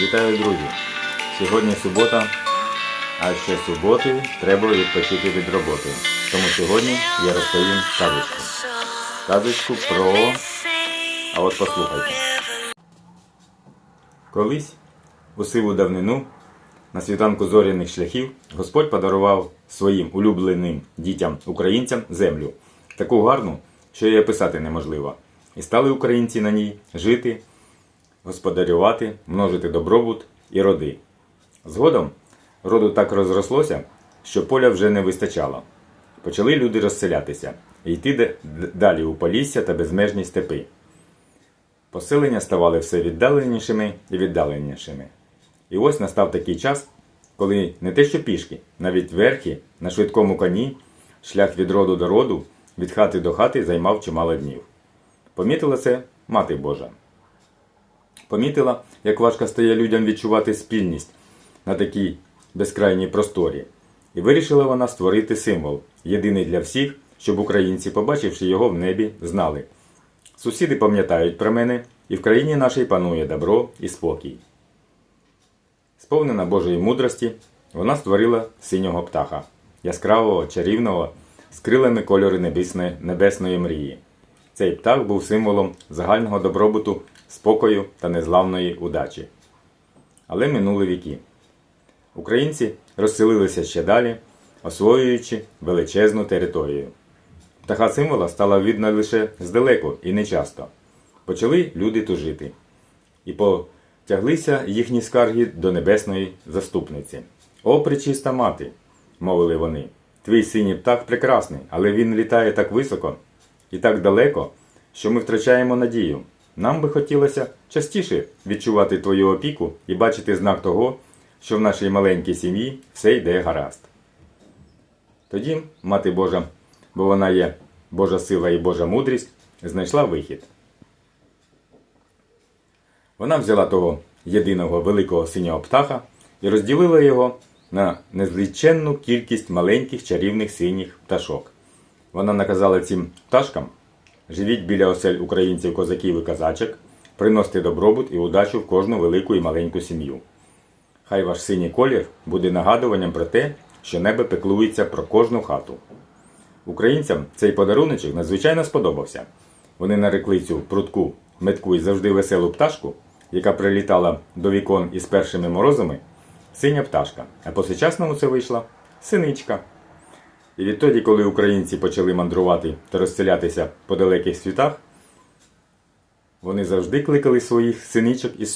Вітаю, друзі! Сьогодні субота, а ще суботи треба відпочити від роботи. Тому сьогодні я розповім казочку. Казочку про. А от послухайте. Колись, у сиву давнину, на світанку зоряних шляхів, Господь подарував своїм улюбленим дітям українцям землю, таку гарну, що її описати неможливо. І стали українці на ній жити, господарювати, множити добробут і роди. Згодом роду так розрослося, що поля вже не вистачало. Почали люди розселятися і йти далі у полісся та безмежні степи. Поселення ставали все віддаленішими і віддаленішими. І ось настав такий час, коли не те що пішки, навіть верхи на швидкому коні, шлях від роду до роду, від хати до хати займав чимало днів. Помітила це мати Божа. Помітила, як важко стає людям відчувати спільність на такій безкрайній просторі. І вирішила вона створити символ, єдиний для всіх, щоб українці, побачивши його в небі, знали. Сусіди пам'ятають про мене, і в країні нашій панує добро і спокій. Сповнена Божої мудрості, вона створила синього птаха, яскравого, чарівного, з крилами кольори небесної, небесної мрії. Цей птах був символом загального добробуту, спокою та незламної удачі. Але минули віки. Українці розселилися ще далі, освоюючи величезну територію. Птаха символа стала видна лише здалеку і нечасто. Почали люди тужити. І потяглися їхні скарги до небесної заступниці. О, пречиста мати, мовили вони, твій синій птах прекрасний, але він літає так високо і так далеко, що ми втрачаємо надію. Нам би хотілося частіше відчувати твою опіку і бачити знак того, що в нашій маленькій сім'ї все йде гаразд. Тоді Мати Божа, бо вона є Божа сила і Божа мудрість, знайшла вихід. Вона взяла того єдиного великого синього птаха і розділила його на незліченну кількість маленьких чарівних синіх пташок. Вона наказала цим пташкам живіть біля осель українців, козаків і казачок, приносьте добробут і удачу в кожну велику і маленьку сім'ю. Хай ваш синій колір буде нагадуванням про те, що небо пеклується про кожну хату. Українцям цей подаруночок надзвичайно сподобався. Вони нарекли цю прудку, метку і завжди веселу пташку, яка прилітала до вікон із першими морозами, синя пташка, а по сучасному це вийшла синичка. І відтоді, коли українці почали мандрувати та розселятися по далеких світах, вони завжди кликали своїх синичок із